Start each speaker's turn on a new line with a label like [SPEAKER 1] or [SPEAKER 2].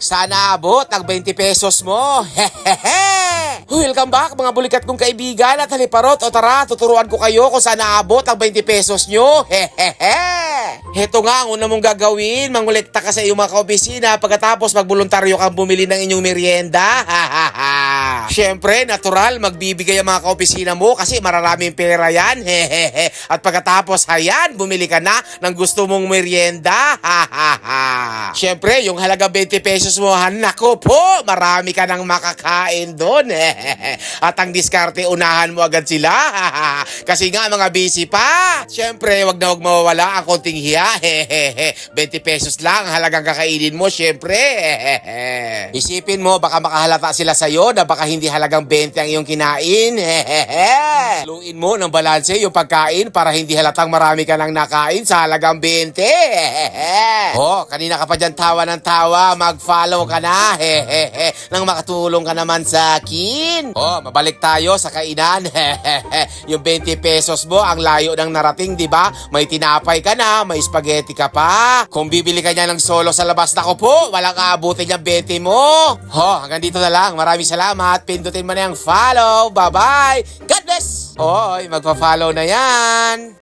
[SPEAKER 1] Sana abot ang 20 pesos mo. Hehehe! Welcome back mga bulikat kong kaibigan at haliparot o tara, tuturuan ko kayo kung saan naabot ang 20 pesos nyo. Hehehe! Heto nga ang una mong gagawin, mangulekta ka sa iyong mga kaopisina pagkatapos magboluntaryo kang bumili ng inyong merienda. Hahaha! Siyempre, natural, magbibigay ang mga kaopisina mo kasi mararaming pera yan. Hehehe! At pagkatapos, hayan, bumili ka na ng gusto mong merienda. Hahaha! Siyempre, yung halaga 20 pesos mo, nako po, marami ka nang makakain doon. At ang diskarte, unahan mo agad sila. Kasi nga, mga busy pa. Siyempre, wag na wag mawawala ang konting hiya. 20 pesos lang ang halagang kakainin mo, siyempre. Isipin mo, baka makahalata sila sa'yo na baka hindi halagang 20 ang iyong kinain. Luin mo ng balanse yung pagkain para hindi halatang marami ka nang nakain sa halagang 20. oh, kanina ka pa dyan tawa ng tawa, mag-follow ka na. Nang makatulong ka naman sa akin. Oh, mabalik tayo sa kainan. yung 20 pesos mo, ang layo ng narating, di ba? May tinapay ka na, may spaghetti ka pa. Kung bibili ka niya ng solo sa labas na ko po, walang aabutin yung 20 mo. Oh, hanggang dito na lang. Maraming salamat. Pindutin mo na yung follow. Bye-bye. God bless! Oy, magpa-follow na yan.